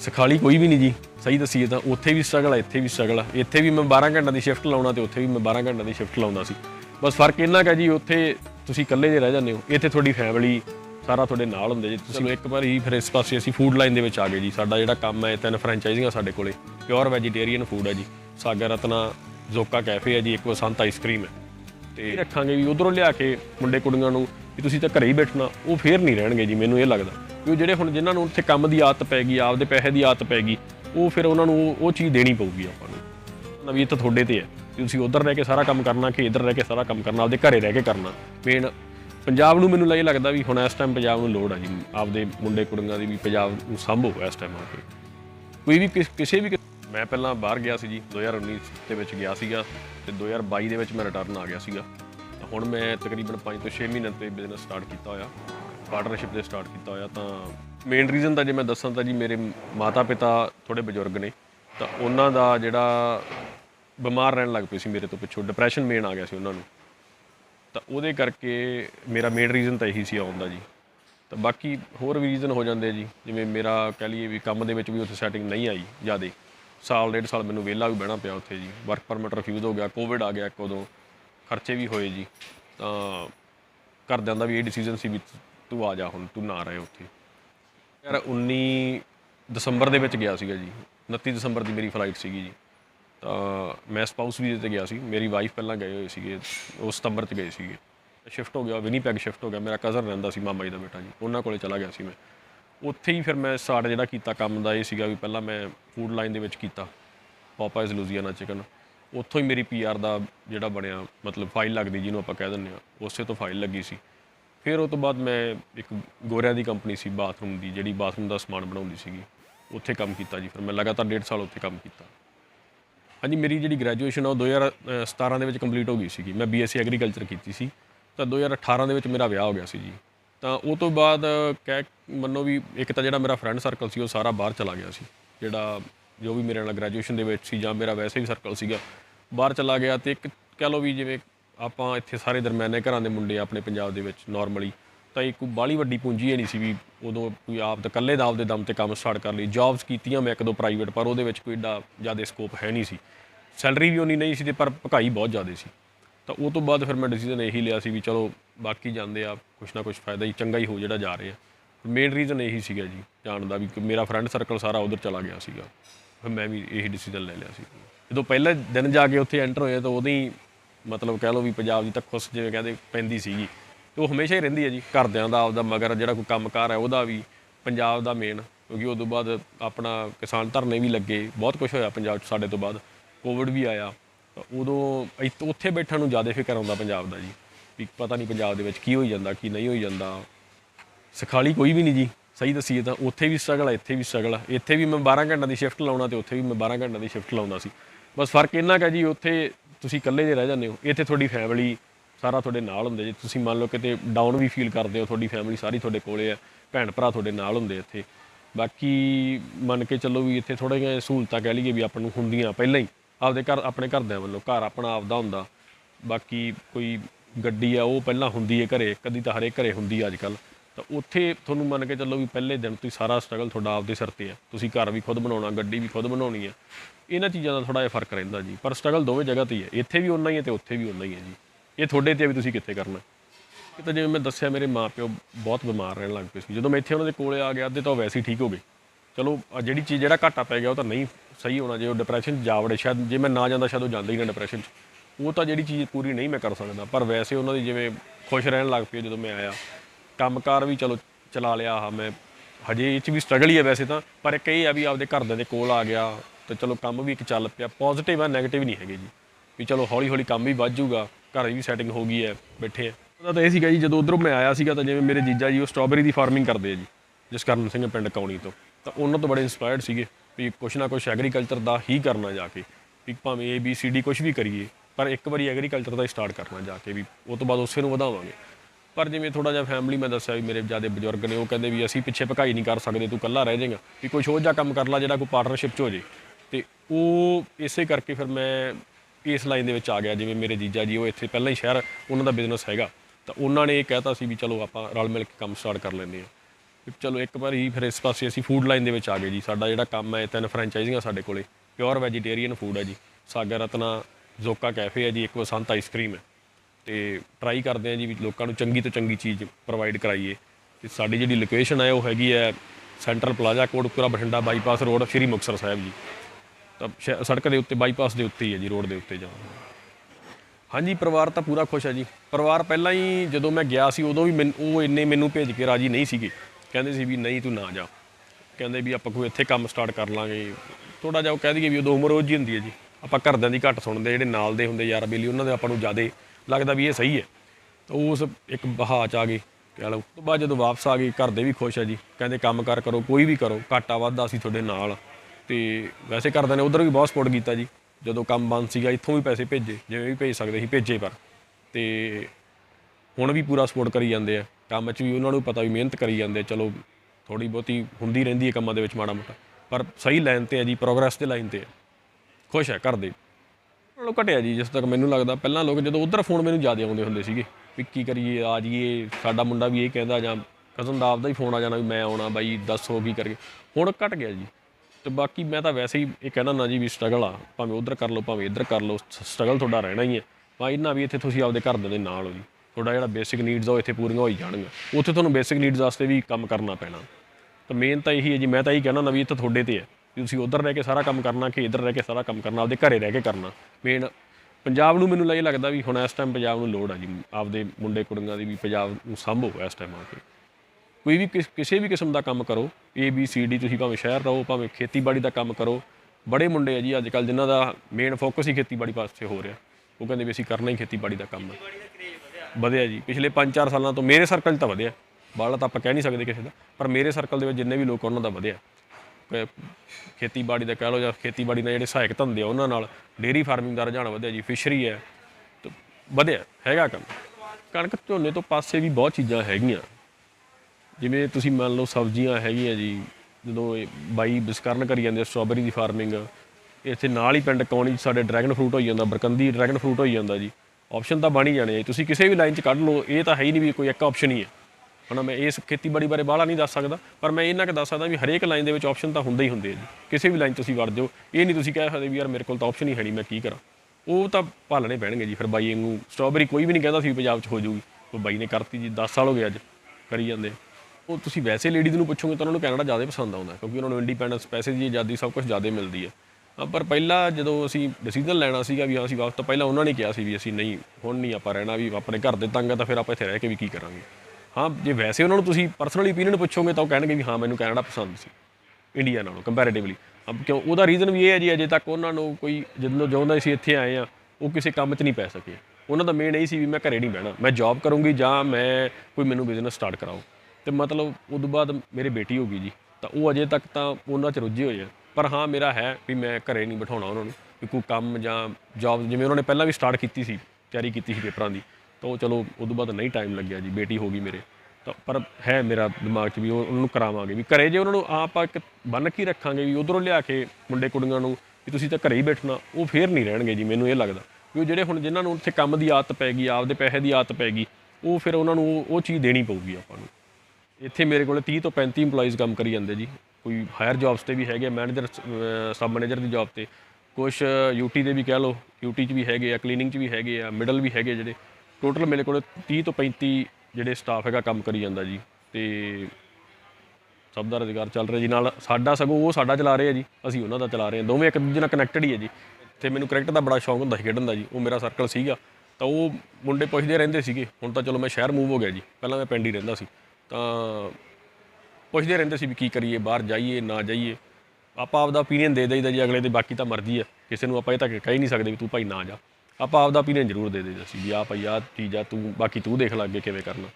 ਸਖਾਲੀ ਕੋਈ ਵੀ ਨਹੀਂ ਜੀ ਸਹੀ ਦੱਸੀਏ ਤਾਂ ਉੱਥੇ ਵੀ ਸਟਰਗਲ ਹੈ ਇੱਥੇ ਵੀ ਸਟਰਗਲ ਹੈ ਇੱਥੇ ਵੀ ਮੈਂ 12 ਘੰਟਿਆਂ ਦੀ ਸ਼ਿਫਟ ਲਾਉਣਾ ਤੇ ਉੱਥੇ ਵੀ ਮੈਂ 12 ਘੰਟਿਆਂ ਦੀ ਸ਼ਿਫਟ ਲਾਉਂਦਾ ਸੀ। ਬਸ ਫ਼ਰਕ ਇੰਨਾ ਕੁ ਜੀ ਉੱਥੇ ਤੁਸੀਂ ਇਕੱਲੇ ਜੇ ਰਹਿ ਜਾਂਦੇ ਹੋ ਇੱਥੇ ਤੁਹਾਡੀ ਫੈਮਿਲੀ ਸਾਰਾ ਤੁਹਾਡੇ ਨਾਲ ਹੁੰਦੇ ਜੀ। ਤੁਸੀਂ ਇੱਕ ਵਾਰ ਹੀ ਫਿਰ ਇਸ ਪਾਸੇ ਅਸੀਂ ਫੂਡ ਲਾਈਨ ਦੇ ਵਿੱਚ ਆ ਗਏ ਜੀ। ਸਾਡਾ ਜਿਹੜਾ ਕੰਮ ਹੈ ਤਿੰਨ ਫਰੈਂਚਾਈਜ਼ੀਆਂ ਸਾਡੇ ਕੋਲੇ। ਪਿਓਰ ਵੈਜੀਟੇਰੀਅਨ ਫੂਡ ਹੈ ਜੀ। ਸਾਗਰ ਰਤਨਾ ਜ਼ੋਕਾ ਕੈਫੇ ਹੈ ਜੀ ਇੱਕ ਵਸੰਤ ਆਈਸਕ੍ਰੀਮ ਹੈ। ਤੇ ਰੱਖਾਂਗੇ ਵੀ ਉਧਰੋਂ ਲਿਆ ਕੇ ਮੁੰਡੇ ਕੁੜੀਆਂ ਨੂੰ ਵੀ ਤੁਸੀਂ ਤਾਂ ਘਰੇ ਹੀ ਬੈਠਣਾ ਉਹ ਫੇਰ ਨਹੀਂ ਰਹਿਣਗੇ ਜੀ ਮੈਨੂੰ ਇਹ ਲੱਗਦਾ। ਕਿ ਉਹ ਜਿਹੜੇ ਹੁਣ ਜਿਨ੍ਹਾਂ ਨੂੰ ਉੱਥੇ ਕੰਮ ਦੀ ਆਦਤ ਪੈ ਗਈ, ਆਪਦੇ ਪੈਸੇ ਦੀ ਆਦਤ ਪੈ ਗਈ, ਉਹ ਫਿਰ ਉਹਨਾਂ ਨੂੰ ਉਹ- ਚੀਜ਼ ਦੇਣੀ ਪਊਗੀ ਆਪਾਂ ਨੂੰ। ਨਵੀਂ ਤਾਂ ਤੁਹਾਡੇ ਤੇ ਹੈ। ਵੀ ਤੁਸੀਂ ਉਧਰ ਰਹਿ ਕੇ ਸਾਰਾ ਕੰਮ ਕਰਨਾ ਕਿ ਇੱਧਰ ਰਹਿ ਕੇ ਸਾਰਾ ਕੰਮ ਕਰਨਾ, ਆਪਦੇ ਘਰੇ ਰਹਿ ਕੇ ਕਰਨਾ। ਮੇਨ ਪੰਜਾਬ ਨੂੰ ਮੈਨੂੰ ਇਹ ਲੱਗਦਾ ਵੀ ਹੁਣ ਇਸ ਟਾਈਮ ਪੰਜਾਬ ਨੂੰ ਲੋੜ ਹੈ ਜੀ। ਆਪਦੇ ਮੁੰਡੇ ਕੁੜੀਆਂ ਦੀ ਵੀ ਪੰਜਾਬ ਨੂੰ ਸੰਭੋ ਇਸ ਟਾਈਮ ਆ ਕੇ। ਕੋਈ ਵੀ ਕਿਸੇ ਵੀ ਮੈਂ ਪਹਿਲਾਂ ਬਾਹਰ ਗਿਆ ਸੀ ਜੀ 2019 ਦੇ ਵਿੱਚ ਗਿਆ ਸੀਗਾ ਤੇ 2022 ਦੇ ਵਿੱਚ ਮੈਂ ਰਿਟਰਨ ਆ ਗਿਆ ਸੀਗਾ। ਹੁਣ ਮੈਂ ਤਕਰੀਬਨ 5 ਤੋਂ 6 ਮਹੀਨੇ ਤੇ ਬਿਜ਼ਨਸ ਸਟਾਰਟ ਕੀਤਾ ਹੋਇਆ। ਪਾਰਟਨਰਸ਼ਿਪ ਦੇ ਸਟਾਰਟ ਕੀਤਾ ਹੋਇਆ ਤਾਂ ਮੇਨ ਰੀਜ਼ਨ ਤਾਂ ਜੇ ਮੈਂ ਦੱਸਾਂ ਤਾਂ ਜੀ ਮੇਰੇ ਮਾਤਾ ਪਿਤਾ ਥੋੜੇ ਬਜ਼ੁਰਗ ਨੇ, ਤਾਂ ਉਹਨਾਂ ਦਾ ਜਿਹੜਾ ਬਿਮਾਰ ਰਹਿਣ ਲੱਗ ਪਏ ਸੀ ਮੇਰੇ ਤੋਂ ਪਿੱਛੋਂ ਡਿਪਰੈਸ਼ਨ ਮੇਨ ਆ ਗਿਆ ਸੀ ਉਹਨਾਂ ਨੂੰ। ਤਾਂ ਉਹਦੇ ਕਰਕੇ ਮੇਰਾ ਮੇਨ ਰੀਜ਼ਨ ਤਾਂ ਇਹੀ ਸੀ ਆਉਣ ਦਾ ਜੀ। ਤਾਂ ਬਾਕੀ ਹੋਰ ਵੀ ਰੀਜ਼ਨ ਹੋ ਜਾਂਦੇ ਆ ਜੀ, ਜਿਵੇਂ ਮੇਰਾ ਕਹਿ ਲਈਏ ਵੀ ਕੰਮ ਦੇ ਵਿੱਚ ਵੀ ਉੱਥੇ ਸੈਟਿੰਗ ਨਹੀਂ ਆਈ ਜਿਆਦੇ। ਸਾਲ, ਡੇਢ ਸਾਲ ਮੈਨੂੰ ਵਿਹਲਾ ਵੀ ਬਹਿਣਾ ਪਿਆ ਉੱਥੇ ਜੀ। ਵਰਕ ਪਰਮਿਟ ਰਿਫਿਊਜ਼ ਹੋ ਗਿਆ ਕੋਵਿਡ ਆ ਗਿਆ ਇੱਕ ਉਦੋਂ। ਖਰਚੇ ਵੀ ਹੋਏ ਜੀ। ਤਾਂ ਘਰਦਿਆਂ ਦਾ ਵੀ ਇਹ ਡਿਸੀਜਨ ਸੀ ਵੀ ਤੂੰ ਆ ਜਾ ਹੁਣ, ਤੂੰ ਨਾ ਰਹੇ ਉੱਥੇ। ਯਾਰ 19 ਦਸੰਬਰ ਦੇ ਵਿੱਚ ਗਿਆ ਸੀਗਾ ਜੀ। 29 ਦਸੰਬਰ ਦੀ ਮੇਰੀ ਫਲਾਈਟ ਸੀਗੀ ਜੀ। ਤਾਂ ਮੈਂ ਸਪਾਊਸ ਵੀਜ਼ੇ ਤੇ ਗਿਆ ਸੀ। ਮੇਰੀ ਵਾਈਫ ਪਹਿਲਾਂ ਗਏ ਹੋਏ ਸੀਗੇ, ਉਹ ਸਤੰਬਰ 'ਚ ਗਏ ਸੀਗੇ। ਸ਼ਿਫਟ ਹੋ ਗਿਆ ਵਿਨੀਪੈਗ ਸ਼ਿਫਟ ਹੋ ਗਿਆ। ਮੇਰਾ ਕਜ਼ਨ ਰਹਿੰਦਾ ਸੀ, ਮਾਮਾ ਜੀ ਦਾ ਬੇਟਾ ਜੀ। ਉਹਨਾਂ ਕੋਲੇ ਚਲਾ ਗਿਆ ਸੀ ਮੈਂ। ਉੱਥੇ ਹੀ ਫਿਰ ਮੈਂ ਸਟਾਰਟ ਜਿਹੜਾ ਕੀਤਾ ਕੰਮ ਦਾ, ਇਹ ਸੀਗਾ ਵੀ ਪਹਿਲਾਂ ਮੈਂ ਫੂਡ ਲਾਈਨ ਦੇ ਵਿੱਚ ਕੀਤਾ। ਪੋਪਾਈਜ਼ ਲੂਜ਼ੀਆਨਾ ਚਿਕਨ ਉੱਥੋਂ ਹੀ ਮੇਰੀ ਪੀਆਰ ਦਾ ਜਿਹੜਾ ਬਣਿਆ, ਮਤਲਬ ਫਾਈਲ ਲੱਗਦੀ ਜਿਹਨੂੰ ਆਪਾਂ ਕਹਿ ਦਿੰਦੇ ਆ ਉਸੇ ਤੋਂ ਫਾਈਲ ਲੱਗੀ ਸੀ। ਫਿਰ ਉਹ ਤੋਂ ਬਾਅਦ ਮੈਂ ਇੱਕ ਗੋਰਿਆਂ ਦੀ ਕੰਪਨੀ ਸੀ, ਬਾਥਰੂਮ ਦੀ, ਜਿਹੜੀ ਬਾਥਰੂਮ ਦਾ ਸਮਾਨ ਬਣਾਉਂਦੀ ਸੀਗੀ। ਉੱਥੇ ਕੰਮ ਕੀਤਾ ਜੀ ਫਿਰ ਮੈਂ, ਲਗਾਤਾਰ ਡੇਢ ਸਾਲ ਉੱਥੇ ਕੰਮ ਕੀਤਾ। ਹਾਂਜੀ, ਮੇਰੀ ਜਿਹੜੀ ਗ੍ਰੈਜੂਏਸ਼ਨ ਆ ਉਹ 2017 ਦੇ ਵਿੱਚ ਕੰਪਲੀਟ ਹੋ ਗਈ ਸੀਗੀ। ਮੈਂ ਬੀਐਸਸੀ ਐਗਰੀਕਲਚਰ ਕੀਤੀ ਸੀ। ਤਾਂ 2018 ਦੇ ਵਿੱਚ ਮੇਰਾ ਵਿਆਹ ਹੋ ਗਿਆ ਸੀ ਜੀ। ਤਾਂ ਉਹ ਤੋਂ ਬਾਅਦ ਕਹਿ ਮੰਨੋ ਵੀ ਇੱਕ ਤਾਂ ਜਿਹੜਾ ਮੇਰਾ ਫਰੈਂਡ ਸਰਕਲ ਸੀ, ਉਹ ਸਾਰਾ ਬਾਹਰ ਚਲਾ ਗਿਆ ਸੀ। ਜਿਹੜਾ ਜੋ ਵੀ ਮੇਰੇ ਨਾਲ ਗ੍ਰੈਜੂਏਸ਼ਨ ਦੇ ਵਿੱਚ ਸੀ ਜਾਂ ਮੇਰਾ ਵੈਸੇ ਵੀ ਸਰਕਲ ਸੀਗਾ, ਬਾਹਰ ਚਲਾ ਗਿਆ ਤੇ ਇੱਕ ਕਹਿ ਲਓ ਵੀ ਜਿਵੇਂ ਆਪਾਂ ਇੱਥੇ ਸਾਰੇ ਦਰਮਿਆਨੇ ਘਰਾਂ ਦੇ ਮੁੰਡੇ ਆਪਣੇ ਪੰਜਾਬ ਦੇ ਵਿੱਚ ਨਾਰਮਲੀ ਤਾਂ ਇਹ ਕੋਈ ਬਾਲੀ ਵੱਡੀ ਪੂੰਜੀ ਇਹ ਨਹੀਂ ਸੀ ਵੀ ਉਦੋਂ ਕੋਈ ਆਪ ਤਾਂ ਇਕੱਲੇ ਦਾ ਆਪਦੇ ਦਮ ਤੇ ਕੰਮ ਸਟਾਰਟ ਕਰ ਲਈ। ਜੌਬਸ ਕੀਤੀਆਂ ਮੈਂ ਇੱਕ ਦੋ ਪ੍ਰਾਈਵੇਟ ਪਰ ਉਹਦੇ ਵਿੱਚ ਕੋਈ ਏਡਾ ਜ਼ਿਆਦਾ ਸਕੋਪ ਹੈ ਨਹੀਂ ਸੀ। ਸੈਲਰੀ ਵੀ ਉਨੀ ਨਹੀਂ ਸੀ ਤੇ ਪਰ ਭਕਾਈ ਬਹੁਤ ਜ਼ਿਆਦਾ ਸੀ। ਤਾਂ ਉਹ ਤੋਂ ਬਾਅਦ ਫਿਰ ਮੈਂ ਡਿਸੀਜਨ ਇਹੀ ਲਿਆ ਸੀ ਵੀ ਚਲੋ ਬਾਕੀ ਜਾਂਦੇ ਆ, ਕੁਛ ਨਾ ਕੁਛ ਫਾਇਦਾ ਹੀ, ਚੰਗਾ ਹੀ ਹੋ ਜਿਹੜਾ ਜਾ ਰਿਹਾ। ਮੇਨ ਰੀਜ਼ਨ ਇਹੀ ਸੀਗਾ ਜੀ, ਜਾਣ ਦਾ ਵੀ ਮੇਰਾ ਫਰੈਂਡ ਸਰਕਲ ਸਾਰਾ ਉਧਰ ਚਲਾ ਗਿਆ ਸੀਗਾ। ਫਿਰ ਮੈਂ ਵੀ ਇਹੀ ਡਿਸੀਜਨ ਲੈ ਲਿਆ ਸੀ। ਜਦੋਂ ਪਹਿਲੇ ਦਿਨ ਜਾ ਕੇ ਉੱਥੇ ਐਂਟਰ ਹੋਏ ਤਾਂ ਉਦੋਂ ਹੀ ਮਤਲਬ ਕਹਿ ਲਓ ਵੀ ਪੰਜਾਬ ਦੀ ਤਾਂ ਖੁਸ਼ ਜਿਵੇਂ ਕਹਿੰਦੇ ਪੈਂਦੀ ਸੀਗੀ। ਤੇ ਉਹ ਹਮੇਸ਼ਾ ਹੀ ਰਹਿੰਦੀ ਹੈ ਜੀ, ਘਰਦਿਆਂ ਦਾ ਆਪਦਾ ਮਗਰ ਜਿਹੜਾ ਕੋਈ ਕੰਮਕਾਰ ਹੈ ਉਹਦਾ ਵੀ, ਪੰਜਾਬ ਦਾ ਮੇਨ ਕਿਉਂਕਿ ਉਦੋਂ ਬਾਅਦ ਆਪਣਾ ਕਿਸਾਨ ਧਰਨੇ ਵੀ ਲੱਗੇ, ਬਹੁਤ ਕੁਝ ਹੋਇਆ ਪੰਜਾਬ 'ਚ ਸਾਡੇ ਤੋਂ ਬਾਅਦ ਕੋਵਿਡ ਵੀ ਆਇਆ। ਉਦੋਂ ਇੱਥੇ- ਉੱਥੇ ਬੈਠਣ ਨੂੰ ਜ਼ਿਆਦਾ ਫਿਕਰ ਆਉਂਦਾ ਪੰਜਾਬ ਦਾ ਜੀ, ਵੀ ਪਤਾ ਨਹੀਂ ਪੰਜਾਬ ਦੇ ਵਿੱਚ ਕੀ ਹੋਈ ਜਾਂਦਾ, ਕੀ ਨਹੀਂ ਹੋਈ ਜਾਂਦਾ। ਸਖਾਲੀ ਕੋਈ ਵੀ ਨਹੀਂ ਜੀ, ਸਹੀ ਦੱਸੀਏ ਤਾਂ ਉੱਥੇ ਵੀ ਸਟਰਗਲ ਆ, ਇੱਥੇ ਵੀ ਸਟਰਗਲ ਆ। ਇੱਥੇ ਵੀ ਮੈਂ 12 ਘੰਟਿਆਂ ਦੀ ਸ਼ਿਫਟ ਲਾਉਣਾ ਤੇ ਉੱਥੇ ਵੀ ਮੈਂ 12 ਘੰਟਿਆਂ ਦੀ ਸ਼ਿਫਟ ਲਾਉਂਦਾ ਸੀ। ਬਸ ਫ਼ਰਕ ਇੰਨਾ ਕੁ ਜੀ, ਉੱਥੇ ਤੁਸੀਂ ਇਕੱਲੇ ਜੇ ਰਹਿ ਜਾਂਦੇ ਹੋ, ਇੱਥੇ ਤੁਹਾਡੀ ਫੈਮਿਲੀ ਸਾਰਾ ਤੁਹਾਡੇ ਨਾਲ ਹੁੰਦੇ ਜੇ। ਤੁਸੀਂ ਮੰਨ ਲਓ ਕਿਤੇ ਡਾਊਨ ਵੀ ਫੀਲ ਕਰਦੇ ਹੋ, ਤੁਹਾਡੀ ਫੈਮਿਲੀ ਸਾਰੀ ਤੁਹਾਡੇ ਕੋਲੇ ਹੈ ਭੈਣ ਭਰਾ ਤੁਹਾਡੇ ਨਾਲ ਹੁੰਦੇ ਇੱਥੇ। ਬਾਕੀ ਮੰਨ ਕੇ ਚੱਲੋ ਵੀ ਇੱਥੇ ਥੋੜ੍ਹੀਆਂ ਜਿਹੀਆਂ ਸਹੂਲਤਾਂ ਕਹਿ ਲਈਏ ਵੀ ਆਪਾਂ ਨੂੰ ਹੁੰਦੀਆਂ ਪਹਿਲਾਂ ਹੀ। ਆਪਦੇ ਘਰ, ਆਪਣੇ ਘਰਦਿਆਂ ਵੱਲੋਂ, ਘਰ ਆਪਣਾ ਆਪਦਾ ਹੁੰਦਾ। ਬਾਕੀ ਕੋਈ ਗੱਡੀ ਆ, ਉਹ ਪਹਿਲਾਂ ਹੁੰਦੀ ਹੈ ਘਰੇ ਕਦੀ ਤਾਂ ਹਰੇਕ ਘਰੇ ਹੁੰਦੀ ਆ ਅੱਜ ਕੱਲ੍ਹ ਤਾਂ ਉੱਥੇ ਤੁਹਾਨੂੰ ਮੰਨ ਕੇ ਚੱਲੋ ਵੀ ਪਹਿਲੇ ਦਿਨ ਤੋਂ ਹੀ ਸਾਰਾ ਸਟਰਗਲ ਤੁਹਾਡਾ ਆਪਦੇ ਸਿਰ ਤੇ ਆ ਤੁਸੀਂ ਘਰ ਵੀ ਖੁਦ ਬਣਾਉਣਾ, ਗੱਡੀ ਵੀ ਖੁਦ ਬਣਾਉਣੀ ਹੈ। ਇਹਨਾਂ ਚੀਜ਼ਾਂ ਦਾ ਥੋੜਾ ਜਿਹਾ ਫ਼ਰਕ ਰਹਿੰਦਾ ਜੀ। ਪਰ ਸਟਰਗਲ ਦੋਵੇਂ ਜਗ੍ਹਾ ਤੇ ਹੀ ਹੈ। ਇੱਥੇ ਵੀ ਉਨਾ ਹੀ ਹੈ ਤੇ ਉੱਥੇ ਵੀ ਉਨਾ ਹੀ ਹੈ ਜੀ। ਇਹ ਤੁਹਾਡੇ ਤੇ ਹੈ ਵੀ ਤੁਸੀਂ ਕਿੱਥੇ ਕਰਨਾ ਇਹ ਤਾਂ ਜਿਵੇਂ ਮੈਂ ਦੱਸਿਆ, ਮੇਰੇ ਮਾਪਿਓ ਬਹੁਤ ਬਿਮਾਰ ਰਹਿਣ ਲੱਗ ਪਏ ਸੀ। ਜਦੋਂ ਮੈਂ ਇੱਥੇ ਉਹਨਾਂ ਦੇ ਕੋਲੇ ਆ ਗਿਆ, ਅੱਧੇ ਤਾਂ ਉਹ ਵੈਸੇ ਹੀ ਠੀਕ ਹੋ ਗਏ। ਚਲੋ ਜਿਹੜੀ ਚੀਜ਼, ਜਿਹੜਾ ਘਾਟਾ ਪੈ ਗਿਆ, ਉਹ ਤਾਂ ਨਹੀਂ ਸਹੀ ਹੋਣਾ ਜੇ ਉਹ ਡਿਪਰੈਸ਼ਨ 'ਚ ਜਾ ਵੜੇ ਸ਼ਾਇਦ ਜੇ ਮੈਂ ਨਾ ਜਾਂਦਾ, ਸ਼ਾਇਦ ਉਹ ਜਾਂਦਾ ਹੀ ਨਾ ਡਿਪਰੈਸ਼ਨ 'ਚ। ਉਹ ਤਾਂ ਜਿਹੜੀ ਚੀਜ਼ ਪੂਰੀ ਨਹੀਂ ਮੈਂ ਕਰ ਸਕਦਾ। ਪਰ ਵੈਸੇ ਉਹਨਾਂ ਦੀ ਜਿਵੇਂ ਖੁਸ਼ ਰਹਿਣ ਲੱਗ ਪਏ ਜਦੋਂ ਮੈਂ ਆਇਆ। ਕੰਮਕਾਰ ਵੀ ਚਲੋ ਚਲਾ ਲਿਆ ਆ ਮੈਂ। ਹਜੇ ਇਹ 'ਚ ਵੀ ਸਟਰਗਲ ਹੀ ਹੈ ਵੈਸੇ ਤਾਂ, ਪਰ ਇੱਕ ਇਹ ਆ ਵੀ ਆਪਦੇ ਘਰਦਿਆਂ ਦੇ ਕੋਲ ਆ ਗਿਆ ਤੇ ਚਲੋ ਕੰਮ ਵੀ ਇੱਕ ਚੱਲ ਪਿਆ। ਪੋਜ਼ਿਟਿਵ ਆ ਨੈਗੇਟਿਵ ਨਹੀਂ ਹੈਗੇ ਜੀ। ਵੀ ਚਲੋ ਹੌਲੀ ਹੌਲੀ ਕੰਮ ਵੀ ਵੱਧ ਜਾਊਗਾ, ਘਰ ਵੀ ਸੈਟਿੰਗ ਹੋ ਗਈ ਹੈ, ਬੈਠੇ ਆ। ਉਹਦਾ ਤਾਂ ਇਹ ਸੀਗਾ ਜੀ, ਜਦੋਂ ਉਧਰੋਂ ਮੈਂ ਆਇਆ ਸੀਗਾ ਤਾਂ ਜਿਵੇਂ ਮੇਰੇ ਜੀਜਾ ਜੀ ਉਹ ਸਟ੍ਰਾਬੇਰੀ ਦੀ ਫਾਰਮਿੰਗ ਕਰਦੇ ਆ ਜੀ, ਜਸਕਰਨ ਸਿੰਘ ਪਿੰਡ ਕੌਣੀ ਤੋਂ। ਤਾਂ ਉਹਨਾਂ ਤੋਂ ਬੜੇ ਇਨਸਪਾਇਰਡ ਸੀਗੇ ਵੀ ਕੁਛ ਨਾ ਕੁਛ ਐਗਰੀਕਲਚਰ ਦਾ ਹੀ ਕਰਨਾ ਜਾ ਕੇ, ਵੀ ਭਾਵੇਂ ਏ ਬੀ ਸੀ ਡੀ ਕੁਛ ਵੀ ਕਰੀਏ, ਪਰ ਇੱਕ ਵਾਰੀ ਐਗਰੀਕਲਚਰ ਦਾ ਹੀ ਸਟਾਰਟ ਕਰਨਾ ਜਾ ਕੇ ਵੀ, ਉਹ ਤੋਂ ਬਾਅਦ ਉਸੇ ਨੂੰ ਵਧਾਵਾਂਗੇ। ਪਰ ਜਿਵੇਂ ਥੋੜਾ ਜਿਹਾ ਫੈਮਿਲੀ ਮੈਂ ਦੱਸਿਆ ਵੀ ਮੇਰੇ ਜਿਆਦੇ ਬਜ਼ੁਰਗ ਨੇ, ਉਹ ਕਹਿੰਦੇ ਵੀ ਅਸੀਂ ਪਿੱਛੇ ਭਕਾਈ ਨਹੀਂ ਕਰ ਸਕਦੇ, ਤੂੰ ਇਕੱਲਾ ਰਹਿ ਜਾਏਗਾ। ਵੀ ਕੋਈ ਹੋਰ ਜਿਹਾ ਕੰਮ ਕਰ ਲੈ ਜਿਹੜਾ ਕੋਈ ਪਾਰਟਨਰਸ਼ਿਪ 'ਚ ਹੋ ਜੇ। ਤੇ ਉਹ ਇਸੇ ਕਰਕੇ ਫਿਰ ਮੈਂ ਇਸ ਲਾਈਨ ਦੇ ਵਿੱਚ ਆ ਗਿਆ, ਜਿਵੇਂ ਮੇਰੇ ਜੀਜਾ ਜੀ, ਉਹ ਇੱਥੇ ਪਹਿਲਾਂ ਹੀ ਸ਼ਹਿਰ, ਉਹਨਾਂ ਦਾ ਬਿਜ਼ਨਸ ਹੈਗਾ। ਤਾਂ ਉਹਨਾਂ ਨੇ ਇਹ ਕਹਿਤਾ ਸੀ ਵੀ ਚਲੋ ਆਪਾਂ ਰਲ ਮਿਲ ਕੇ ਕੰਮ ਸਟਾਰਟ ਕਰ ਲੈਂਦੇ ਆ ਚਲੋ ਇੱਕ ਵਾਰੀ ਫਿਰ ਇਸ ਪਾਸੇ ਅਸੀਂ ਫੂਡ ਲਾਈਨ ਦੇ ਵਿੱਚ ਆ ਗਏ ਜੀ। ਸਾਡਾ ਜਿਹੜਾ ਕੰਮ ਹੈ ਤਿੰਨ ਫਰੈਂਚਾਈਜ਼ੀਆਂ ਸਾਡੇ ਕੋਲੇ। ਪਿਓਰ ਵੈਜੀਟੇਰੀਅਨ ਫੂਡ ਹੈ ਜੀ। ਸਾਗਰ ਰਤਨਾ ਜ਼ੋਕਾ ਕੈਫੇ ਹੈ ਜੀ, ਇੱਕ ਵਸੰਤ ਆਈਸਕ੍ਰੀਮ ਹੈ। ਤੇ ਟਰਾਈ ਕਰਦੇ ਆ ਜੀ ਵੀ ਲੋਕਾਂ ਨੂੰ ਚੰਗੀ ਤੋਂ ਚੰਗੀ ਚੀਜ਼ ਪ੍ਰੋਵਾਈਡ ਕਰਾਈਏ। ਤੇ ਸਾਡੀ ਜਿਹੜੀ ਲੋਕੇਸ਼ਨ ਹੈ ਉਹ ਹੈਗੀ ਹੈ central plaza Kotpura Bathinda bypass road Shri Muktsar Sahib ji. ਤਾਂ ਸੜਕ ਦੇ ਉੱਤੇ ਬਾਈਪਾਸ ਦੇ ਉੱਤੇ ਹੀ ਹੈ ਜੀ ਰੋਡ ਦੇ ਉੱਤੇ ਜਾ। ਹਾਂਜੀ, ਪਰਿਵਾਰ ਤਾਂ ਪੂਰਾ ਖੁਸ਼ ਹੈ ਜੀ। ਪਰਿਵਾਰ ਪਹਿਲਾਂ ਹੀ ਜਦੋਂ ਮੈਂ ਗਿਆ ਸੀ, ਉਦੋਂ ਵੀ ਮੈਨ- ਉਹ ਇੰਨੇ ਮੈਨੂੰ ਭੇਜ ਕੇ ਰਾਜੀ ਨਹੀਂ ਸੀਗੇ। ਕਹਿੰਦੇ ਸੀ ਵੀ ਨਹੀਂ ਤੂੰ ਨਾ ਜਾ। ਕਹਿੰਦੇ ਵੀ ਆਪਾਂ ਕੋਈ ਇੱਥੇ ਕੰਮ ਸਟਾਰਟ ਕਰ ਲਾਂਗੇ। ਥੋੜਾ ਜਿਹਾ ਉਹ ਕਹਿ ਦਈਏ ਵੀ ਉਦੋਂ ਉਮਰ ਉਹ ਜੀ ਹੁੰਦੀ ਹੈ ਜੀ। ਆਪਾਂ ਘਰਦਿਆਂ ਦੀ ਘੱਟ ਸੁਣਦੇ ਜਿਹੜੇ ਨਾਲ ਦੇ ਹੁੰਦੇ ਯਾਰ ਬੇਲੀ, ਉਹਨਾਂ ਦੇ ਆਪਾਂ ਨੂੰ ਜ਼ਿਆਦਾ ਲੱਗਦਾ ਵੀ ਇਹ ਸਹੀ ਹੈ। ਤਾਂ ਉਸ ਇੱਕ ਬਹਾ ਚ ਆ ਗਏ ਕਹਿ ਲਓ। ਉਸ ਤੋਂ ਬਾਅਦ ਜਦੋਂ ਵਾਪਸ ਆ ਗਏ ਘਰ ਦੇ ਵੀ ਖੁਸ਼ ਹੈ ਜੀ। ਕਹਿੰਦੇ, ਕੰਮ ਕਰ ਕਰੋ, ਕੋਈ ਵੀ ਕਰੋ, ਘਾਟਾ ਵਾਧਾ ਅਸੀਂ ਤੁਹਾਡੇ ਨਾਲ। ਤੇ ਵੈਸੇ ਘਰਦਿਆਂ ਨੇ ਉਧਰ ਵੀ ਬਹੁਤ ਸਪੋਰਟ ਕੀਤਾ ਜੀ। ਜਦੋਂ ਕੰਮ ਬੰਦ ਸੀਗਾ, ਇੱਥੋਂ ਵੀ ਪੈਸੇ ਭੇਜੇ, ਜਿਵੇਂ ਵੀ ਭੇਜ ਸਕਦੇ ਸੀ, ਭੇਜੇ ਪਰ। ਤੇ ਹੁਣ ਵੀ ਪੂਰਾ ਸਪੋਰਟ ਕਰੀ ਜਾਂਦੇ ਆ। ਕੰਮ 'ਚ ਵੀ ਉਹਨਾਂ ਨੂੰ ਪਤਾ ਵੀ ਮਿਹਨਤ ਕਰੀ ਜਾਂਦੇ ਚਲੋ ਥੋੜੀ ਬਹੁਤੀ ਹੁੰਦੀ ਰਹਿੰਦੀ ਹੈ ਕੰਮਾਂ ਦੇ ਵਿੱਚ ਮਾੜਾ ਮੋਟਾ। ਪਰ ਸਹੀ ਲਾਈਨ ਤੇ ਹੈ ਜੀ ਪ੍ਰੋਗਰੈਸ ਦੇ ਲਾਈਨ ਤੇ ਹੈ ਖੁਸ਼ ਹੈ ਘਰ ਦੇ। ਨਾਲੋਂ ਘਟਿਆ ਜੀ, ਜਿਸ ਤੱਕ ਮੈਨੂੰ ਲੱਗਦਾ। ਪਹਿਲਾਂ ਲੋਕ ਜਦੋਂ ਉਧਰ ਫੋਨ ਮੈਨੂੰ ਜ਼ਿਆਦਾ ਆਉਂਦੇ ਹੁੰਦੇ ਸੀਗੇ, ਵੀ ਕੀ ਕਰੀਏ, ਆ ਜਾਈਏ, ਸਾਡਾ ਮੁੰਡਾ ਵੀ ਇਹ ਕਹਿੰਦਾ ਜਾਂ ਕਜ਼ਨ ਦਾ ਆਪਦਾ ਹੀ ਫੋਨ ਆ ਜਾਣਾ ਵੀ ਮੈਂ ਆਉਣਾ ਬਾਈ, ਦੱਸੋ ਕੀ ਕਰੀਏ। ਹੁਣ ਘਟ ਗਿਆ ਜੀ। ਤੇ ਬਾਕੀ ਮੈਂ ਤਾਂ ਵੈਸੇ ਹੀ ਇਹ ਕਹਿਣਾ ਨਾ ਜੀ ਵੀ ਸਟਰਗਲ ਆ। ਭਾਵੇਂ ਉਧਰ ਕਰ ਲਓ, ਭਾਵੇਂ ਇੱਧਰ ਕਰ ਲਓ ਸਟਰਗਲ ਤੁਹਾਡਾ ਰਹਿਣਾ ਹੀ ਹੈ। ਭਾਵੇਂ ਇਹਨਾਂ ਵੀ ਇੱਥੇ ਤੁਸੀਂ ਆਪਦੇ ਘਰ ਦੇ ਨਾਲ ਹੋ ਜੀ। ਤੁਹਾਡਾ ਜਿਹੜਾ ਬੇਸਿਕ ਨੀਡਸ ਆ ਉਹ ਇੱਥੇ ਪੂਰੀਆਂ ਹੋਈ ਜਾਣਗੀਆਂ। ਉੱਥੇ ਤੁਹਾਨੂੰ ਬੇਸਿਕ ਨੀਡਸ ਵਾਸਤੇ ਵੀ ਕੰਮ ਕਰਨਾ ਪੈਣਾ। ਤਾਂ ਮੇਨ ਤਾਂ ਇਹੀ ਹੈ ਜੀ। ਮੈਂ ਤਾਂ ਇਹੀ ਕਹਿਣਾ ਨਾ ਵੀ ਇਹ ਤਾਂ ਤੁਹਾਡੇ ਤੇ ਹੈ। ਵੀ ਤੁਸੀਂ ਉਧਰ ਰਹਿ ਕੇ ਸਾਰਾ ਕੰਮ ਕਰਨਾ ਕਿ ਇੱਧਰ ਰਹਿ ਕੇ ਸਾਰਾ ਕੰਮ ਕਰਨਾ, ਆਪਦੇ ਘਰੇ ਰਹਿ ਕੇ ਕਰਨਾ। ਮੇਨ ਪੰਜਾਬ ਨੂੰ ਮੈਨੂੰ ਇਹ ਲੱਗਦਾ ਵੀ ਹੁਣ ਇਸ ਟਾਈਮ ਪੰਜਾਬ ਨੂੰ ਲੋੜ ਆ ਜੀ, ਆਪਦੇ ਮੁੰਡੇ ਕੁੜੀਆਂ ਦੀ ਵੀ ਪੰਜਾਬ ਨੂੰ ਸੰਭੋ ਇਸ ਟਾਈਮ ਆ ਕੇ। ਕੋਈ ਵੀ ਕਿਸ- ਕਿਸੇ ਵੀ ਕਿਸਮ ਦਾ ਕੰਮ ਕਰੋ ਏ ਬੀ ਸੀ ਡੀ ਤੁਸੀਂ ਭਾਵੇਂ ਸ਼ਹਿਰ ਰਹੋ, ਭਾਵੇਂ ਖੇਤੀਬਾੜੀ ਦਾ ਕੰਮ ਕਰੋ, ਬੜੇ ਮੁੰਡੇ ਆ ਜੀ ਅੱਜ ਕੱਲ ਜਿਨ੍ਹਾਂ ਦਾ ਮੇਨ ਫੋਕਸ ਹੀ ਖੇਤੀਬਾੜੀ ਪਾਸੇ ਹੋ ਰਿਹਾ। ਉਹ ਕਹਿੰਦੇ ਵੀ ਅਸੀਂ ਕਰਨਾ ਹੀ ਖੇਤੀਬਾੜੀ ਦਾ ਕੰਮ। ਹੈ ਵਧਿਆ ਜੀ, ਪਿਛਲੇ 5-4 ਸਾਲਾਂ ਤੋਂ ਮੇਰੇ ਸਰਕਲ 'ਚ ਤਾਂ ਵਧਿਆ। ਬਾਹਲਾ ਤਾਂ ਆਪਾਂ ਕਹਿ ਨਹੀਂ ਸਕਦੇ ਕਿਸੇ ਦਾ, ਪਰ ਮੇਰੇ ਸਰਕਲ ਦੇ ਵਿੱਚ ਜਿੰਨੇ ਵੀ ਲੋਕ ਉਹਨਾਂ ਦਾ ਵਧਿਆ। ਖੇਤੀਬਾੜੀ ਦਾ ਕਹਿ ਲਓ ਜਾਂ ਖੇਤੀਬਾੜੀ ਨਾਲ ਜਿਹੜੇ ਸਹਾਇਕ ਧੰਦੇ ਆ ਉਹਨਾਂ ਨਾਲ ਡੇਰੀ ਫਾਰਮਿੰਗ ਦਾ ਰੁਝਾਨ ਵਧਿਆ ਜੀ, ਫਿਸ਼ਰੀ ਹੈ, ਤੇ ਵਧਿਆ, ਹੈਗਾ ਕੰਮ। ਕਣਕ ਝੋਨੇ ਤੋਂ ਪਾਸੇ ਵੀ ਬਹੁਤ ਚੀਜ਼ਾਂ ਹੈਗੀਆਂ। ਜਿਵੇਂ ਤੁਸੀਂ ਮੰਨ ਲਓ ਸਬਜ਼ੀਆਂ ਹੈਗੀਆਂ ਜੀ, ਜਦੋਂ ਇਹ ਬਾਈ ਵਿਸਕਰਨ ਕਰੀ ਜਾਂਦੇ ਸਟ੍ਰਾਬੇਰੀ ਦੀ ਫਾਰਮਿੰਗ, ਇੱਥੇ ਨਾਲ ਹੀ ਪਿੰਡ ਕੌਣੀ 'ਚ ਸਾਡੇ ਡਰੈਗਨ ਫਰੂਟ ਹੋਈ ਜਾਂਦਾ, ਬਰਕੰਦੀ ਡਰੈਗਨ ਫਰੂਟ ਹੋਈ ਜਾਂਦਾ ਜੀ। ਆਪਸ਼ਨ ਤਾਂ ਬਣ ਹੀ ਜਾਣੇ ਆ। ਤੁਸੀਂ ਕਿਸੇ ਵੀ ਲਾਈਨ 'ਚ ਕੱਢ ਲਓ, ਇਹ ਤਾਂ ਹੈ ਹੀ ਨਹੀਂ ਵੀ ਕੋਈ ਇੱਕ ਆਪਸ਼ਨ ਹੀ ਹੈ। ਹੁਣ ਮੈਂ ਇਸ ਖੇਤੀਬਾੜੀ ਬਾਰੇ ਬਾਹਲਾ ਨਹੀਂ ਦੱਸ ਸਕਦਾ, ਪਰ ਮੈਂ ਇਹਨਾਂ ਕੁ ਦੱਸ ਸਕਦਾ ਵੀ ਹਰੇਕ ਲਾਈਨ ਦੇ ਵਿੱਚ ਆਪਸ਼ਨ ਤਾਂ ਹੁੰਦੇ ਹੀ ਹੁੰਦੇ ਆ ਜੀ। ਕਿਸੇ ਵੀ ਲਾਈਨ ਤੁਸੀਂ ਵੜ ਜਾਓ, ਇਹ ਨਹੀਂ ਤੁਸੀਂ ਕਹਿ ਸਕਦੇ ਵੀ ਯਾਰ ਮੇਰੇ ਕੋਲ ਤਾਂ ਆਪਸ਼ਨ ਹੀ ਹੈ ਨਹੀਂ, ਮੈਂ ਕੀ ਕਰਾਂ। ਉਹ ਤਾਂ ਭਾਲਣੇ ਪੈਣਗੇ ਜੀ, ਫਿਰ ਬਾਈ ਨੂੰ ਸਟ੍ਰਾਬੇਰੀ ਕੋਈ ਵੀ ਨਹੀਂ ਕਹਿੰਦਾ ਸੀ ਵੀ ਪੰਜਾਬ 'ਚ ਹੋ ਜਾਊਗੀ। ਉਹ ਬਾਈ ਨੇ ਕਰਤੀ ਜੀ 10 ਸਾਲ ਹੋ ਗਏ ਅੱਜ, ਕਰੀ ਜਾਂਦੇ ਉਹ ਤੁਸੀਂ ਵੈਸੇ ਲੇਡੀਜ਼ ਨੂੰ ਪੁੱਛੋਗੇ ਤਾਂ ਉਹਨਾਂ ਨੂੰ ਕੈਨੇਡਾ ਜ਼ਿਆਦਾ ਪਸੰਦ ਆਉਂਦਾ, ਕਿਉਂਕਿ ਉਹਨਾਂ ਨੂੰ ਇੰਡੀਪੈਂਡੈਂਸ ਪੈਸੇ ਦੀ ਆਜ਼ਾਦੀ ਸਭ ਕੁਝ ਜ਼ਿਆਦਾ ਮਿਲਦੀ ਹੈ, ਪਰ ਪਹਿਲਾਂ ਜਦੋਂ ਅਸੀਂ ਡਿਸੀਜਨ ਲੈਣਾ ਸੀਗਾ ਵੀ ਹਾਂ, ਅਸੀਂ ਵਾਪਸ ਤਾਂ ਪਹਿਲਾਂ ਉਹਨਾਂ ਨੇ ਕਿਹਾ ਸੀ ਵੀ ਅਸੀਂ ਨਹੀਂ, ਹੁਣ ਨਹੀਂ ਆਪਾਂ ਰਹਿਣਾ, ਵੀ ਆਪਣੇ ਘਰ ਦੇ ਤੰਗ ਆ, ਤਾਂ ਫਿਰ ਆਪਾਂ ਇੱਥੇ ਰਹਿ ਕੇ ਵੀ ਕੀ ਕਰਾਂਗੇ। ਹਾਂ, ਜੇ ਵੈਸੇ ਉਹਨਾਂ ਨੂੰ ਤੁਸੀਂ ਪਰਸਨਲੀ ਓਪੀਨੀਅਨ ਪੁੱਛੋਗੇ ਤਾਂ ਉਹ ਕਹਿਣਗੇ ਵੀ ਹਾਂ, ਮੈਨੂੰ ਕੈਨੇਡਾ ਪਸੰਦ ਸੀ। ਇੰਡੀਆ ਨਾਲੋਂ ਕੰਪੈਰੀਟਿਵਲੀ ਅਬ ਕਿਉਂ, ਉਹਦਾ ਰੀਜ਼ਨ ਵੀ ਇਹ ਹੈ ਜੀ, ਅਜੇ ਤੱਕ ਉਹਨਾਂ ਨੂੰ ਕੋਈ ਜਦੋਂ ਜਦੋਂ ਅਸੀਂ ਇੱਥੇ ਆਏ ਆ, ਉਹ ਕਿਸੇ ਕੰਮ 'ਚ ਨਹੀਂ ਪੈ ਸਕੇ। ਉਹਨਾਂ ਦਾ ਮੇਨ ਇਹ ਸੀ ਵੀ ਮੈਂ ਘਰੇ ਨਹੀਂ ਬਹਿਣਾ। ਮੈਂ ਜੌਬ ਕਰੂੰਗੀ ਜਾਂ ਮੈਂ ਕੋਈ ਮੈਨੂੰ ਬਿਜ਼ਨਸ ਸਟਾਰਟ ਕਰਾਓ। ਤੇ ਮਤਲਬ ਉਸ ਤੋਂ ਬਾਅਦ ਮੇਰੇ ਬੇਟੀ ਹੋ ਗਈ ਜੀ, ਤਾਂ ਉਹ ਅਜੇ ਤੱਕ ਤਾਂ ਉਹਨਾਂ 'ਚ ਰੁੱਝੇ ਹੋਏ ਆ। ਪਰ ਹਾਂ, ਮੇਰਾ ਹੈ ਵੀ ਮੈਂ ਘਰੇ ਨਹੀਂ ਬਿਠਾਉਣਾ ਉਹਨਾਂ ਨੂੰ। ਕੋਈ ਕੰਮ ਜਾਂ ਜੌਬ ਜਿਵੇਂ ਉਹਨਾਂ ਨੇ ਪਹਿਲਾਂ ਵੀ ਸਟਾਰਟ ਕੀਤੀ ਸੀ, ਤਿਆਰੀ ਕੀਤੀ ਸੀ ਪੇਪਰਾਂ ਦੀ। ਤਾਂ ਉਹ ਚਲੋ ਉਸ ਤੋਂ ਬਾਅਦ ਨਹੀਂ ਟਾਈਮ ਲੱਗਿਆ ਜੀ, ਬੇਟੀ ਹੋ ਗਈ ਮੇਰੇ। ਤਾਂ ਪਰ ਹੈ ਮੇਰਾ ਦਿਮਾਗ 'ਚ ਵੀ ਉਹ ਉਹਨਾਂ ਨੂੰ ਕਰਾਵਾਂਗੇ ਵੀ। ਘਰੇ ਜੇ ਉਹਨਾਂ ਨੂੰ ਆਪਾਂ ਇੱਕ ਬੰਨ ਕੇ ਰੱਖਾਂਗੇ ਵੀ ਉਧਰੋਂ ਲਿਆ ਕੇ ਮੁੰਡੇ ਕੁੜੀਆਂ ਨੂੰ ਵੀ ਤੁਸੀਂ ਤਾਂ ਘਰੇ ਹੀ ਬੈਠਣਾ, ਉਹ ਫੇਰ ਨਹੀਂ ਰਹਿਣਗੇ ਜੀ ਮੈਨੂੰ ਇਹ ਲੱਗਦਾ। ਵੀ ਉਹ ਜਿਹੜੇ ਹੁਣ ਜਿਨ੍ਹਾਂ ਨੂੰ ਉੱਥੇ ਕੰਮ ਦੀ ਆਦਤ ਪੈ ਗਈ, ਆਪਦੇ ਪੈਸੇ ਦੀ ਆਦਤ ਪੈ ਗਈ, ਉਹ ਫਿਰ ਉਹਨਾਂ ਨੂੰ ਉਹ- ਉਹ ਚੀਜ਼ ਦੇਣੀ ਪਊਗੀ ਆਪਾਂ ਨੂੰ। ਇੱਥੇ ਮੇਰੇ ਕੋਲ 30 ਤੋਂ 35 EMPLOYEES ਕੰਮ ਕਰੀ ਜਾਂਦੇ ਜੀ। ਕੋਈ ਹਾਇਰ ਜੌਬਸ ਤੇ ਵੀ ਹੈਗੇ ਮੈਨੇਜਰ ਸਬ ਮੈਨੇਜਰ ਦੀ ਜੌਬ ਤੇ। ਕੁਝ ਯੂਟੀ ਦੇ ਵੀ ਕਹਿ ਲਓ ਯੂਟੀ 'ਚ ਵੀ ਹੈਗੇ ਆ ਕਲੀਨਿੰਗ 'ਚ ਵੀ ਹੈਗੇ ਆ ਮਿਡਲ ਵੀ ਹੈਗੇ ਜਿਹੜੇ। ਟੋਟਲ ਮੇਰੇ ਕੋਲ 30 ਤੋਂ 35 ਜਿਹੜੇ ਸਟਾਫ ਹੈਗਾ ਕੰਮ ਕਰੀ ਜਾਂਦਾ ਜੀ ਤੇ ਸਭ ਦਾ ਰੁਜ਼ਗਾਰ ਚੱਲ ਰਿਹਾ ਜੀ। ਨਾਲ ਸਾਡਾ ਸਗੋਂ ਉਹ ਸਾਡਾ ਚਲਾ ਰਹੇ ਆ ਜੀ, ਅਸੀਂ ਉਹਨਾਂ ਦਾ ਚਲਾ ਰਹੇ ਹਾਂ ਦੋਵੇਂ ਇੱਕ ਦੂਜੇ ਨਾਲ ਕਨੈਕਟਡ ਹੀ ਹੈ ਜੀ। ਤੇ ਮੈਨੂੰ ਕ੍ਰਿਕਟ ਦਾ ਬੜਾ ਸ਼ੌਂਕ ਹੁੰਦਾ ਸੀ ਖੇਡਣ ਦਾ ਜੀ, ਉਹ ਮੇਰਾ ਸਰਕਲ ਸੀਗਾ। ਤਾਂ ਉਹ ਮੁੰਡੇ ਪੁੱਛਦੇ ਰਹਿੰਦੇ ਸੀਗੇ, ਹੁਣ ਤਾਂ ਚਲੋ ਮੈਂ ਸ਼ਹਿਰ ਮੂਵ ਹੋ ਗਿਆ ਜੀ, ਪਹਿਲਾਂ ਮੈਂ ਪਿੰਡ ਹੀ ਰਹਿੰਦਾ ਸੀ। ਤਾਂ ਪੁੱਛਦੇ ਰਹਿੰਦੇ ਸੀ ਵੀ ਕੀ ਕਰੀਏ, ਬਾਹਰ ਜਾਈਏ, ਨਾ ਜਾਈਏ। ਆਪਾਂ ਆਪਦਾ ਓਪੀਨੀਅਨ ਦੇ ਦਈਦਾ ਜੀ, ਅਗਲੇ ਦੇ ਬਾਕੀ ਤਾਂ ਮਰਜ਼ੀ ਹੈ ਕਿਸੇ ਨੂੰ ਆਪਾਂ ਇਹ ਤਾਂ ਕਹਿ ਹੀ ਨਹੀਂ ਸਕਦੇ ਵੀ ਤੂੰ ਭਾਈ ਨਾ ਜਾ। ਆਪਾਂ ਆਪਦਾ ਓਪੀਨੀਅਨ ਜ਼ਰੂਰ ਦੇ ਦੇਈਦਾ ਸੀ ਵੀ ਆ ਭਾਈ ਆ ਚੀਜ਼ ਆ, ਤੂੰ, ਬਾਕੀ ਤੂੰ ਦੇਖ ਲੈ ਅੱਗੇ ਕਿਵੇਂ ਕਰਨਾ।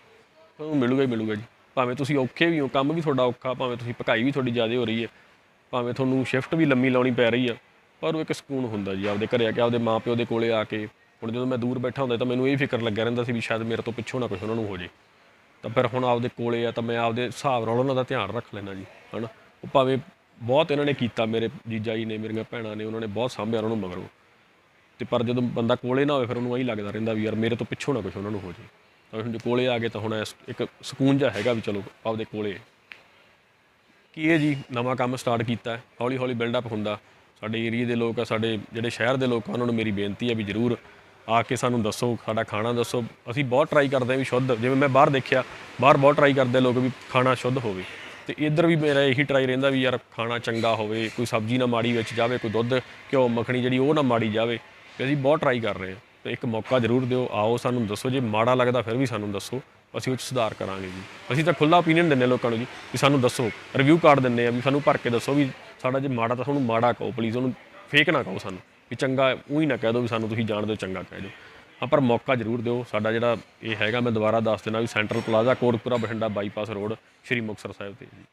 ਤੁਹਾਨੂੰ ਮਿਲੂਗਾ ਹੀ ਮਿਲੂਗਾ ਜੀ। ਭਾਵੇਂ ਤੁਸੀਂ ਔਖੇ ਵੀ ਹੋ, ਕੰਮ ਵੀ ਤੁਹਾਡਾ ਔਖਾ, ਭਾਵੇਂ ਤੁਸੀਂ ਭਕਾਈ ਵੀ ਤੁਹਾਡੀ ਜ਼ਿਆਦਾ ਹੋ ਰਹੀ ਹੈ, ਭਾਵੇਂ ਤੁਹਾਨੂੰ ਸ਼ਿਫਟ ਵੀ ਲੰਮੀ ਲਾਉਣੀ ਪੈ ਰਹੀ ਆ, ਪਰ ਉਹ ਇੱਕ ਸਕੂਨ ਹੁੰਦਾ ਜੀ, ਆਪਦੇ ਘਰੇ ਆ ਕੇ, ਆਪਦੇ ਮਾਪਿਓ ਦੇ ਕੋਲੇ ਆ ਕੇ। ਹੁਣ ਜਦੋਂ ਮੈਂ ਦੂਰ ਬੈਠਾ ਹੁੰਦਾ ਤਾਂ ਮੈਨੂੰ ਇਹ ਫਿਕਰ ਲੱਗਿਆ ਰਹਿੰਦਾ ਸੀ ਵੀ ਸ਼ਾਇਦ ਮੇਰੇ ਤੋਂ ਪਿੱਛੋਂ ਨਾ ਕੁਝ ਉਹਨਾਂ ਨੂੰ ਹੋ ਜੇ। ਤਾਂ ਫਿਰ ਹੁਣ ਆਪਦੇ ਕੋਲੇ ਆ, ਤਾਂ ਮੈਂ ਆਪਦੇ ਹਿਸਾਬ ਨਾਲ ਉਹਨਾਂ ਦਾ ਧਿਆਨ ਰੱਖ ਲੈਣਾ ਜੀ, ਹਨਾ। ਉਹ ਭਾਵੇਂ ਬਹੁਤ ਇਹਨਾਂ ਨੇ ਕੀਤਾ, ਮੇਰੇ ਜੀਜਾ ਜੀ ਨੇ, ਮੇਰੀਆਂ ਭੈਣਾਂ ਨੇ, ਉਹਨਾਂ ਨੇ ਬਹੁਤ ਸਾਂਭਿਆ ਉਹਨਾਂ ਨੂੰ ਮਗਰੋਂ। ਤੇ ਪਰ ਜਦੋਂ ਬੰਦਾ ਕੋਲੇ ਨਾ ਹੋਵੇ ਫਿਰ ਉਹਨੂੰ ਐਂ ਲੱਗਦਾ ਰਹਿੰਦਾ ਵੀ ਯਾਰ ਮੇਰੇ ਤੋਂ ਪਿੱਛੋਂ ਨਾ ਕੁਝ ਉਹਨਾਂ ਨੂੰ ਹੋ ਜੇ ਤਾਂ ਹੁਣ ਜੇ ਕੋਲੇ ਆ ਗਏ ਤਾਂ ਹੁਣ ਇਸ- ਇੱਕ ਸਕੂਨ ਜਿਹਾ ਹੈਗਾ ਵੀ ਚਲੋ ਆਪਦੇ ਕੋਲੇ। ਕੀ ਹੈ ਜੀ ਨਵਾਂ ਕੰਮ ਸਟਾਰਟ ਕੀਤਾ ਹੌਲੀ ਹੌਲੀ ਬਿਲਡ ਅਪ ਹੁੰਦਾ। ਸਾਡੇ ਏਰੀਆ ਦੇ ਲੋਕ ਆ, ਸਾਡੇ ਜਿਹੜੇ ਸ਼ਹਿਰ ਦੇ ਲੋਕ ਆ, ਉਹਨਾਂ ਨੂੰ ਮੇਰੀ ਬੇਨਤੀ ਹੈ ਵੀ ਜਰੂਰ ਆ ਕੇ ਸਾਨੂੰ ਦੱਸੋ, ਸਾਡਾ ਖਾਣਾ ਦੱਸੋ। ਅਸੀਂ ਬਹੁਤ ਟਰਾਈ ਕਰਦੇ ਹਾਂ ਵੀ ਸ਼ੁੱਧ, ਜਿਵੇਂ ਮੈਂ ਬਾਹਰ ਦੇਖਿਆ, ਬਾਹਰ ਬਹੁਤ ਟਰਾਈ ਕਰਦੇ ਲੋਕ ਵੀ ਖਾਣਾ ਸ਼ੁੱਧ ਹੋਵੇ। ਤੇ ਇੱਧਰ ਵੀ ਮੇਰਾ ਇਹੀ ਟਰਾਈ ਰਹਿੰਦਾ ਵੀ ਯਾਰ ਖਾਣਾ ਚੰਗਾ ਹੋਵੇ, ਕੋਈ ਸਬਜ਼ੀ ਨਾ ਮਾੜੀ ਵਿੱਚ ਜਾਵੇ, ਕੋਈ ਦੁੱਧ, ਘਿਓ, ਮੱਖਣੀ ਜਿਹੜੀ ਉਹ ਨਾ ਮਾੜੀ ਜਾਵੇ। ਤੇ ਅਸੀਂ ਬਹੁਤ ਟਰਾਈ ਕਰ ਰਹੇ ਹਾਂ। ਤੇ ਇੱਕ ਮੌਕਾ ਜ਼ਰੂਰ ਦਿਓ, ਆਓ ਸਾਨੂੰ ਦੱਸੋ, ਜੇ ਮਾੜਾ ਲੱਗਦਾ ਫਿਰ ਵੀ ਸਾਨੂੰ ਦੱਸੋ, ਅਸੀਂ ਉਹ 'ਚ ਸੁਧਾਰ ਕਰਾਂਗੇ ਜੀ। ਅਸੀਂ ਤਾਂ ਖੁੱਲਾ ਓਪੀਨੀਅਨ ਦਿੰਨੇ ਲੋਕਾਂ ਨੂੰ ਜੀ, ਵੀ ਸਾਨੂੰ ਦੱਸੋ ਰਿਵਿਊ ਕਾਰਡ ਦਿੰਨੇ ਆ ਵੀ ਸਾਨੂੰ ਭਰ ਕੇ ਦੱਸੋ ਵੀ ਸਾਡਾ ਜੇ ਮਾੜਾ ਤਾਂ ਤੁਹਾਨੂੰ ਮਾੜਾ ਕਹੋ ਪਲੀਜ਼ ਉਹਨੂੰ ਫੇਕ ਨਾ ਕਹੋ ਸਾਨੂੰ, ਵੀ ਚੰਗਾ ਉਹੀ ਨਾ ਕਹਿ ਦਿਓ ਵੀ ਸਾਨੂੰ ਤੁਸੀਂ ਜਾਣਦੇ ਹੋ ਚੰਗਾ ਕਹਿ ਦਿਓ। ਹਾਂ, ਪਰ ਮੌਕਾ ਜ਼ਰੂਰ ਦਿਓ। ਸਾਡਾ ਜਿਹੜਾ ਇਹ ਹੈਗਾ, ਮੈਂ ਦੁਬਾਰਾ ਦੱਸ ਦੇਣਾ ਵੀ central plaza Kotpura Bathinda bypass road Shri Muktsar Sahib ਤੇ ਜੀ।